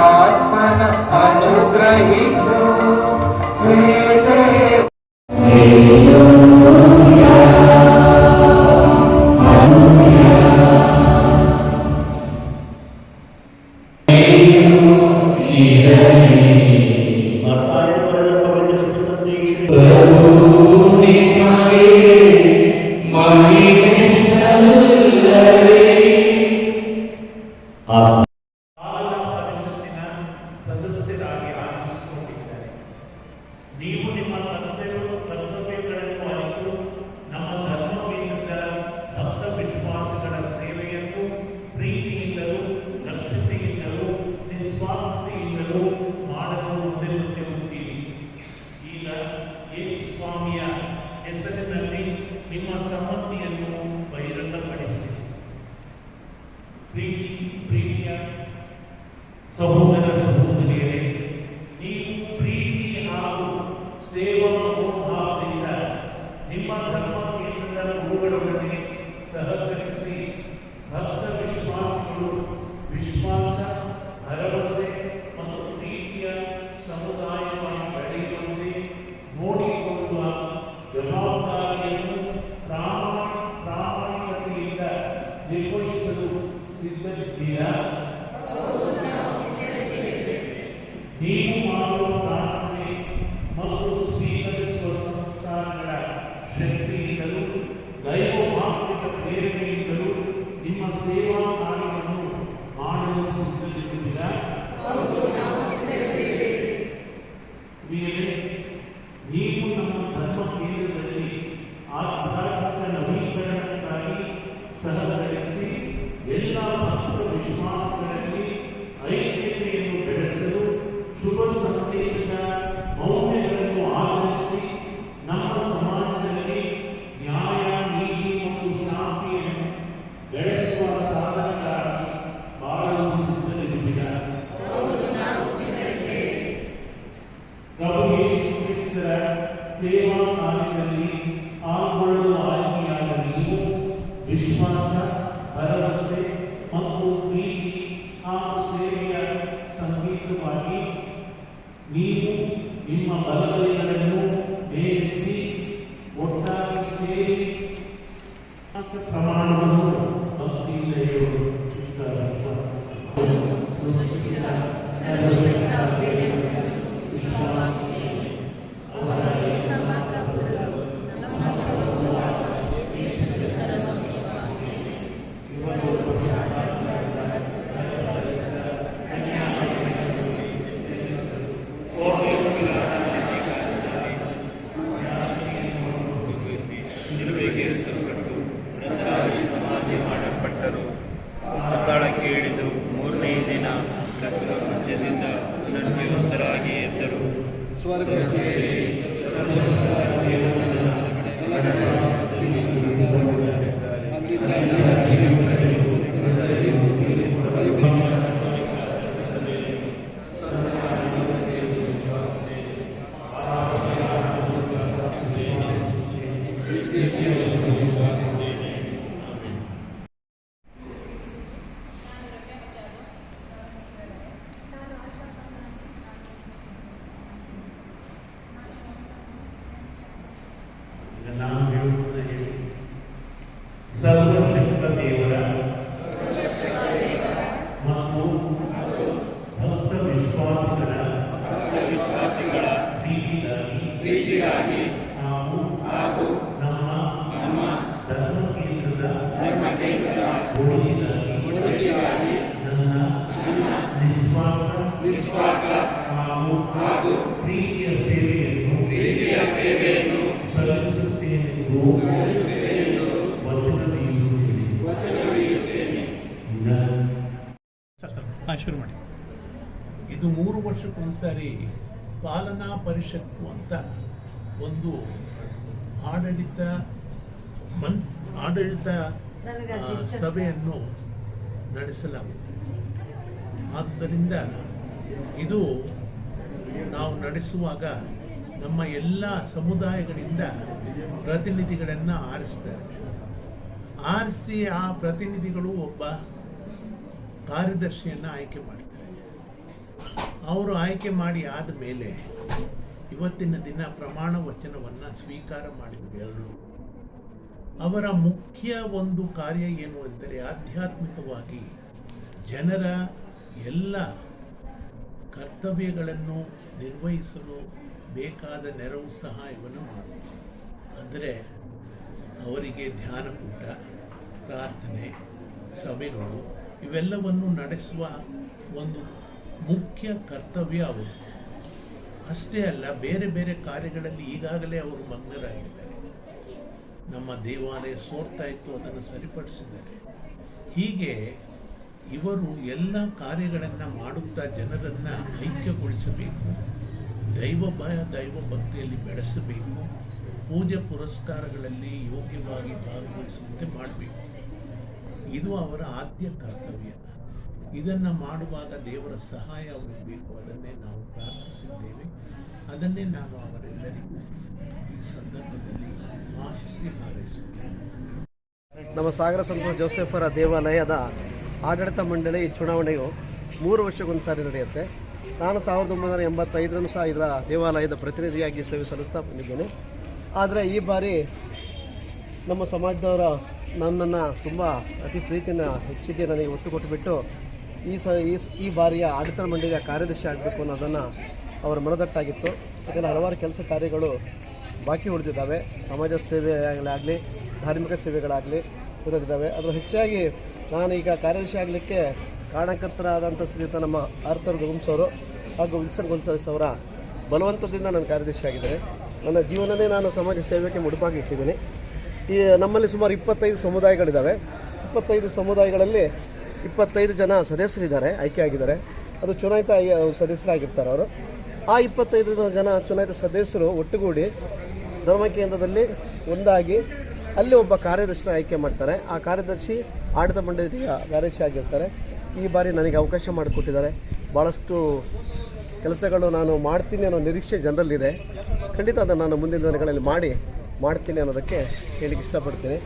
ആത്മന അനുഗ്രഹിച്ചു Amen. Uh -huh. ಸಹೋದರ ಸಹೋದರಿಯರೇ ನೀವು ಪ್ರೀತಿ ಹಾಗೂ ಸೇವಾ ಮನೋಭಾವದಿಂದ ನಿಮ್ಮ ಧರ್ಮ ಕೇಂದ್ರದ ಗುರುಗಳೊಡನೆ ಸಹಕರಿಸಿ ಭಕ್ತ ವಿಶ್ವಾಸಿಗಳು ವಿಶ್ವಾಸ, ಭರವಸೆ ಮತ್ತು ಪ್ರೀತಿಯ ಸಮುದಾಯವಾಗಿ Amen. ಕ್ರಿಸ್ತರ ಸೇವಾ ಕಾರ್ಯದಲ್ಲಿ ಪಾಲ್ಗೊಳ್ಳಲು ಆಯ್ಕೆಯಾದ ನೀವು ವಿಶ್ವಾಸ, ಭರವಸೆ ಮತ್ತು ಪ್ರೀತಿ ಹಾಗೂ ಸೇವೆಯ ಸಂಗೀತವಾಗಿ ನೀವು ನಿಮ್ಮ ಬಲಗೈಗಳನ್ನು ಮೇಲೆತ್ತಿ ಒಟ್ಟಾಗಿ ಸೇರಿ ಪ್ರಮಾಣವನ್ನು ಭಕ್ತಿಯಿಂದ ಹೇಳುವುದು ಕರ್ತನ ಮಧ್ಯದಿಂದ ಪುನರ್ಜೀವಂತರಾಗಿ ಎದ್ದರು ಈಗ ನಾವು ಹೇಳುವುದನ್ನ ಹೇಳಿ ಸರ್ವಶಕ್ತ ದೇವರ ಮತ್ತು ಭಕ್ತ ವಿಶ್ವಾಸಿಗಳ ವಿಶ್ವಾಸಿಗಳ ಪ್ರೀತಿಗಾಗಿ ಹಾಗೂ ನಮ್ಮ ಧರ್ಮ ಕೇಂದ್ರದ ಒಳಿತಿಗಾಗಿ ನನ್ನ ನಿಸ್ವಾರ್ಥ ಹಾಗೂ ಪ್ರೀತಿಯ ಸೇವೆಯನ್ನು ಸಲ್ಲಿಸುತ್ತೇನೆಂದು ವಚನ ನೀಡುತ್ತೇನೆ. ಸರ್ ಸರ್ ಹಾಂ ಶುರು ಮಾಡಿ ಇದು ಮೂರು ವರ್ಷಕ್ಕೊಂದ್ಸಾರಿ ಪಾಲನಾ ಪರಿಷತ್ತು ಅಂತ ಒಂದು ಆಡಳಿತ ಮನ್ ಆಡಳಿತ ಆ, ಸಭೆಯನ್ನು ನಡೆಸಲಾಗುತ್ತೆ ಆದ್ದರಿಂದ ಇದು ನಾವು ನಡೆಸುವಾಗ ನಮ್ಮ ಎಲ್ಲ ಸಮುದಾಯಗಳಿಂದ ಪ್ರತಿನಿಧಿಗಳನ್ನು ಆರಿಸ್ತಾರೆ. ಆರಿಸಿ ಆ ಪ್ರತಿನಿಧಿಗಳು ಒಬ್ಬ ಕಾರ್ಯದರ್ಶಿಯನ್ನು ಆಯ್ಕೆ ಮಾಡ್ತಾರೆ. ಅವರು ಆಯ್ಕೆ ಮಾಡಿ ಆದ ಮೇಲೆ ಇವತ್ತಿನ ದಿನ ಪ್ರಮಾಣ ವಚನವನ್ನು ಸ್ವೀಕಾರ ಮಾಡಿದರು ಎಲ್ಲರೂ ಅವರ ಮುಖ್ಯ ಒಂದು ಕಾರ್ಯ ಏನು ಎಂದರೆ ಆಧ್ಯಾತ್ಮಿಕವಾಗಿ ಜನರ ಎಲ್ಲ ಕರ್ತವ್ಯಗಳನ್ನು ನಿರ್ವಹಿಸಲು ಬೇಕಾದ ನೆರವು ಸಹಾಯವನ್ನು ಮಾಡುವುದು. ಅಂದರೆ ಅವರಿಗೆ ಧ್ಯಾನಕೂಟ, ಪ್ರಾರ್ಥನೆ, ಸಭೆಗಳು ಇವೆಲ್ಲವನ್ನು ನಡೆಸುವ ಒಂದು ಮುಖ್ಯ ಕರ್ತವ್ಯ ಅವರು. ಅಷ್ಟೇ ಅಲ್ಲ, ಬೇರೆ ಬೇರೆ ಕಾರ್ಯಗಳಲ್ಲಿ ಈಗಾಗಲೇ ಅವರು ಮಗ್ನರಾಗಿದ್ದಾರೆ ನಮ್ಮ ದೇವಾಲಯ ಸೋರ್ತಾ ಇತ್ತು, ಅದನ್ನು ಸರಿಪಡಿಸಿದ್ದಾರೆ. ಹೀಗೆ ಇವರು ಎಲ್ಲ ಕಾರ್ಯಗಳನ್ನು ಮಾಡುತ್ತಾ ಜನರನ್ನು ಐಕ್ಯಗೊಳಿಸಬೇಕು, ದೈವ ಭಯ ದೈವ ಭಕ್ತಿಯಲ್ಲಿ ಬೆಳೆಸಬೇಕು, ಪೂಜೆ ಪುರಸ್ಕಾರಗಳಲ್ಲಿ ಯೋಗ್ಯವಾಗಿ ಭಾಗವಹಿಸುವಂತೆ ಮಾಡಬೇಕು. ಇದು ಅವರ ಆದ್ಯ ಕರ್ತವ್ಯ. ಇದನ್ನು ಮಾಡುವಾಗ ದೇವರ ಸಹಾಯ ಅವರಿಗೆ ಬೇಕು. ಅದನ್ನೇ ನಾವು ಪ್ರಾರ್ಥಿಸಿದ್ದೇವೆ. ಅದನ್ನೇ ನಾನು ಅವರೆಲ್ಲರಿಗೂ ಈ ಸಂದರ್ಭದಲ್ಲಿ ಆಶಿಸಿ ಹಾರೈಸುತ್ತೇನೆ. ನಮ್ಮ ಸಾಗರ ಸಂತ ಜೋಸೆಫರ ದೇವಾಲಯದ ಆಡಳಿತ ಮಂಡಳಿ ಚುನಾವಣೆಯು ಮೂರು ವರ್ಷಕ್ಕೊಂದು ಸಾರಿ ನಡೆಯುತ್ತೆ. ನಾನು ಸಾವಿರದ ಒಂಬೈನೂರ ಎಂಬತ್ತೈದರನ್ನು ಸಹ ಇದರ ದೇವಾಲಯದ ಪ್ರತಿನಿಧಿಯಾಗಿ ಸೇವೆ ಸಲ್ಲಿಸ್ತಾ ಬಂದಿದ್ದೇನೆ. ಆದರೆ ಈ ಬಾರಿ ನಮ್ಮ ಸಮಾಜದವರ ನನ್ನನ್ನು ತುಂಬ ಅತಿ ಪ್ರೀತಿನ ಹೆಚ್ಚಿಗೆ ನನಗೆ ಒತ್ತು ಕೊಟ್ಟುಬಿಟ್ಟು ಈ ಸ ಈ ಬಾರಿಯ ಆಡಳಿತ ಮಂಡಳಿಯ ಕಾರ್ಯದರ್ಶಿ ಆಗಬೇಕು ಅನ್ನೋದನ್ನು ಅವರ ಮನದಟ್ಟಾಗಿತ್ತು. ಯಾಕಂದರೆ ಹಲವಾರು ಕೆಲಸ ಕಾರ್ಯಗಳು ಬಾಕಿ ಉಳಿದಿದ್ದಾವೆ. ಸಮಾಜ ಸೇವೆಗಳಾಗಲಿ, ಧಾರ್ಮಿಕ ಸೇವೆಗಳಾಗಲಿ ಉಳಿದಿದ್ದಾವೆ. ಅದರ ಹೆಚ್ಚಾಗಿ ನಾನು ಈಗ ಕಾರ್ಯದರ್ಶಿ ಆಗಲಿಕ್ಕೆ ಕಾರಣಕರ್ತರಾದಂಥ ಶ್ರೀಯುತ ನಮ್ಮ ಆರ್ಥರ್ ಗೋಮ್ಸ್ ಅವರು ಹಾಗೂ ವಿಲ್ಸನ್ ಗೋನ್ಸಲ್ಸ್ ಅವರ ಬಲವಂತದಿಂದ ನಾನು ಕಾರ್ಯದರ್ಶಿ ಆಗಿದ್ದೇನೆ. ನನ್ನ ಜೀವನನೇ ನಾನು ಸಮಾಜ ಸೇವೆಗೆ ಮುಡುಪಾಗಿ ಇಟ್ಟಿದ್ದೀನಿ ಈ, ನಮ್ಮಲ್ಲಿ ಸುಮಾರು ಇಪ್ಪತ್ತೈದು ಸಮುದಾಯಗಳಿದ್ದಾವೆ. ಇಪ್ಪತ್ತೈದು ಸಮುದಾಯಗಳಲ್ಲಿ ಇಪ್ಪತ್ತೈದು ಜನ ಸದಸ್ಯರಿದ್ದಾರೆ ಆಯ್ಕೆ ಆಗಿದ್ದಾರೆ ಅದು ಚುನಾಯಿತ ಸದಸ್ಯರಾಗಿರ್ತಾರೆ ಅವರು. ಆ ಇಪ್ಪತ್ತೈದು ಜನ ಚುನಾಯಿತ ಸದಸ್ಯರು ಒಟ್ಟುಗೂಡಿ ಧರ್ಮ ಕೇಂದ್ರದಲ್ಲಿ ಒಂದಾಗಿ ಅಲ್ಲಿ ಒಬ್ಬ ಕಾರ್ಯದರ್ಶಿನ ಆಯ್ಕೆ ಮಾಡ್ತಾರೆ. ಆ ಕಾರ್ಯದರ್ಶಿ ಆಡಳಿತ ಮಂಡಳಿಯ ಕಾರ್ಯದರ್ಶಿ ಆಗಿರ್ತಾರೆ. ಈ ಬಾರಿ ನನಗೆ ಅವಕಾಶ ಮಾಡಿಕೊಟ್ಟಿದ್ದಾರೆ. ಭಾಳಷ್ಟು ಕೆಲಸಗಳು ನಾನು ಮಾಡ್ತೀನಿ ಅನ್ನೋ ನಿರೀಕ್ಷೆ ಜನರಲ್ಲಿದೆ. ಖಂಡಿತ ಅದನ್ನು ನಾನು ಮುಂದಿನ ದಿನಗಳಲ್ಲಿ ಮಾಡಿ ಮಾಡ್ತೀನಿ ಅನ್ನೋದಕ್ಕೆ ಹೇಳಿಕ್ಕೆ ಇಷ್ಟಪಡ್ತೀನಿ.